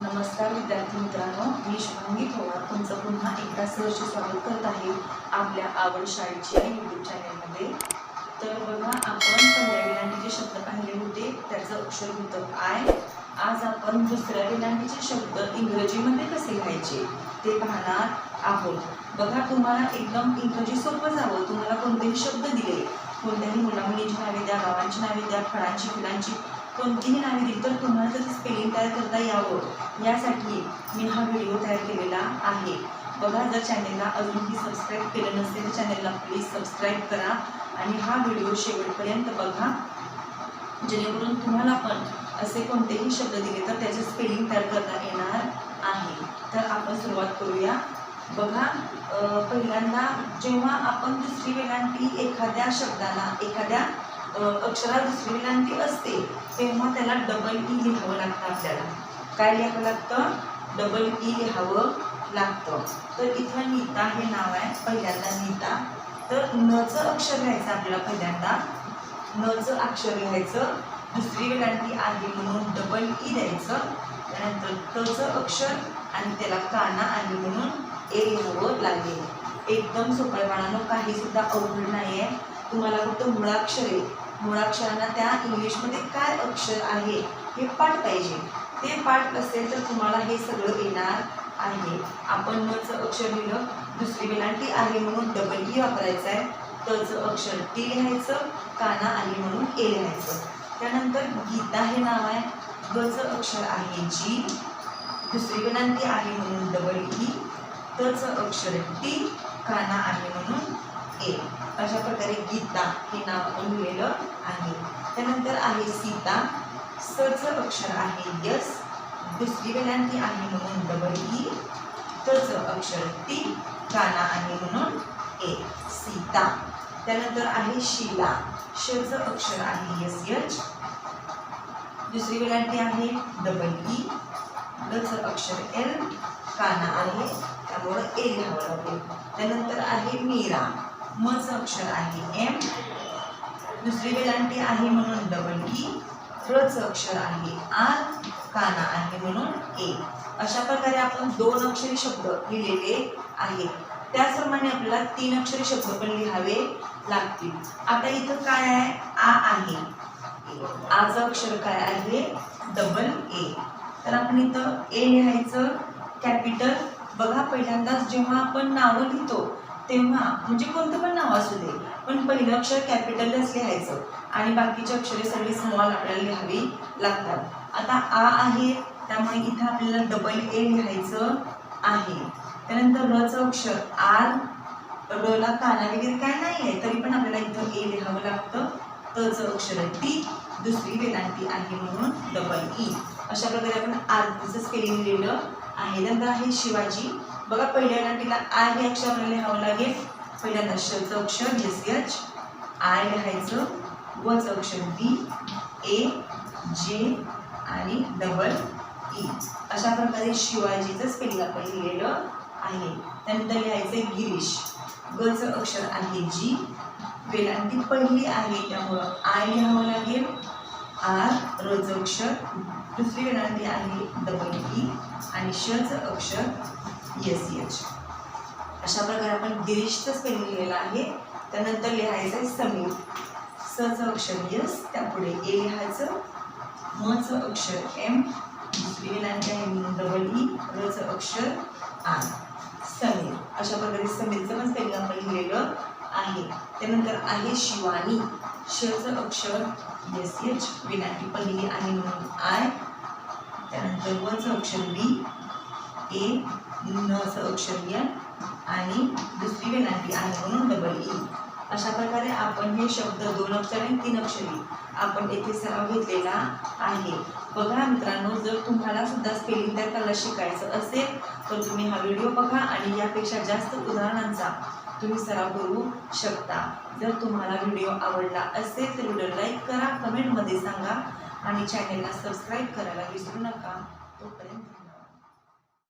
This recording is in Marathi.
नमस्कार विद्यार्थी मित्रांनो मी शुभांगी पवार तुमचं पुन्हा एकदा सहर्ष स्वागत करत आहे आपल्या आवड शाळेच्या यूट्यूब चॅनलमध्ये तर बघा आपण पहिल्या वेलांटीचे शब्द पाहिले होते त्याचं अक्षर होतं आय. आज आपण दुसऱ्या वेलांटीचे शब्द इंग्रजीमध्ये कसे लिहायचे ते पाहणार आहोत. बघा तुम्हाला एकदम इंग्रजी सोपं जावं. तुम्हाला कोणतेही शब्द दिले कोणत्याही मुलामुलींची नावे द्या गावांची नावे द्या फळांची फुलांची कोणतीही नावे दिली तर तुम्हाला त्याचं स्पेलिंग तयार करता यावं यासाठी मी हा व्हिडिओ तयार केलेला आहे. बघा जर चॅनेलला अजूनही सबस्क्राईब केलं नसेल तर चॅनेलला प्लीज सबस्क्राईब करा आणि हा व्हिडिओ शेवटपर्यंत बघा. जेणेकरून तुम्हाला पण असे कोणतेही शब्द दिले तर त्याचे स्पेलिंग तयार करता येणार आहे. तर आपण सुरुवात करूया. बघा पहिल्यांदा जेव्हा आपण दुसरी वेलांटी एखाद्या शब्दाला एखाद्या अं, अक्षराला दुसरी वेलांटी असते तेव्हा त्याला डबल ई e लिहावं लागतं आपल्याला. काय लिहावं लागतं? डबल ई e लिहावं लागतं. तर इथं नीता हे नाव आहे पहिल्यांदा नीता. तर नचं अक्षर लिहायचं आपल्याला पहिल्यांदा. नचं अक्षर लिहायचं. दुसरी वेलांटी आहे म्हणून डबल ई e द्यायचं. त्यानंतर तचं अक्षर आणि त्याला काना आली म्हणून ए लिहावं लागेल. एकदम सोपं बाळांनो काही सुद्धा अवघड नाही आहे तुम्हाला फक्त मुळाक्षरे मुळाक्षरांना त्या इंग्लिशमध्ये काय अक्षर आहे हे पाठ पाहिजे. ते पाठ असेल तर तुम्हाला हे सगळं येणार आहे. आपण नचं अक्षर लिहिलं दुसरी वेलांटी आहे म्हणून डबल ई e वापरायचं आहे तचं अक्षर टी लिहायचं काना आली म्हणून ए लिहायचं. त्यानंतर गीता हे नाव आहे. गचं अक्षर आहे जी. दुसरी विनंती आहे म्हणून डबल ई तचं अक्षर टी काना आहे म्हणून ए अशा प्रकारे गीता हे नाव आपण लिहिलेलं आहे. त्यानंतर आहे सीता. सचं अक्षर आहे यस. दुसरी विनंती आहे म्हणून डबल ई e. तच अक्षर ती. काना आहे म्हणून ए. सीता. त्यानंतर आहे शिला. शचं अक्षर आहे यस यच. दुसरी वेलांटी आहे डबल ई डचं अक्षर एल काना आहे. त्यामुळं ए लिहावं लागेल. त्यानंतर आहे मीरा. मचं अक्षर आहे एम दुसरी वेलांटी आहे म्हणून डबल ई रचं अक्षर आहे आर काना आहे म्हणून ए अशा प्रकारे आपण दोन अक्षरी शब्द लिहिलेले आहेत. त्याचप्रमाणे आपल्याला तीन अक्षरी शब्द पण लिहावे लागतील. आता इथं काय आहे? आ आहे. आचं अक्षर काय आहे? डबल ए तर आपण इथं ए लिहायचं. कॅपिटल बघा पहिल्यांदाच जेव्हा आपण नावं लिहितो तेव्हा म्हणजे कोणतं पण नाव असू दे पण पहिलं अक्षर कॅपिटलच लिहायचं आणि बाकीचे अक्षरे सगळी स्मॉल आपल्याला लिहावी लागतात. आता आ आहे त्यामुळे इथं आपल्याला डबल ए लिहायचं आहे. त्यानंतर रचं अक्षर आर रला काना वगैरे काय नाही आहे तरी पण आपल्याला इथं ए लिहावं लागतं. तचं अक्षर ती दुसरी वेलांटी आहे म्हणून डबल ई e. अशा प्रकारे आपण आरतीचं स्पेलिंग लिहिलं. आहे. नंतर आहे शिवाजी. बघा पहिल्या तिला आय हे अक्षर आपल्याला लिहावं लागेल. पहिल्यांदा शचं अक्षर एस एच आय लिहायचं वचं अक्षर बी ए जे आणि डबल ई. अशा प्रकारे शिवाजीचं स्पेलिंग आपण लिहिलेलं आहे. त्यानंतर लिहायचं गिरीश. गचं अक्षर आहे जी. वेलांटी पहिली आहे त्यामुळं आय लिहावं लागेल. आर रचं अक्षर दुसरी वेलांटी आहे डबल ई e, आणि शचं अक्षर एस एच अशा प्रकारे आपण गिरीशचं स्पेलिंग लिहिलेलं आहे. त्यानंतर लिहायचं आहे समीर. सचं अक्षर यस. त्यापुढे ए लिहायचं. मचं अक्षर एम. दुसरी वेलांटी आहे डबल ई रचं अक्षर आर. समीर. अशा प्रकारे समीरचं पण स्पेलिंग आपण लिहिलेलं आहे. त्यानंतर आहे शिवानी. शचं अक्षर एस एच विनाटी पहिली आहे म्हणून आय. त्यानंतर वचं अक्षर बी. ए. नचं अक्षर एन आणि दुसरी वेलांटी आहे म्हणून डबल ई e. अशा प्रकारे आपण हे शब्द दोन अक्षर आणि तीन अक्षरी आपण येथे सराव घेतलेला आहे. बघा मित्रांनो जर तुम्हाला सुद्धा स्पेलिंग तयार कला शिकायचं असेल तर तुम्ही हा व्हिडिओ बघा आणि यापेक्षा जास्त उदाहरणांचा तुम्ही सराव करू शकता. जर तुम्हाला व्हिडिओ आवडला असेल तर व्हिडिओ लाईक करा कमेंटमध्ये सांगा आणि चॅनेलला सबस्क्राईब करायला विसरू नका. तोपर्यंत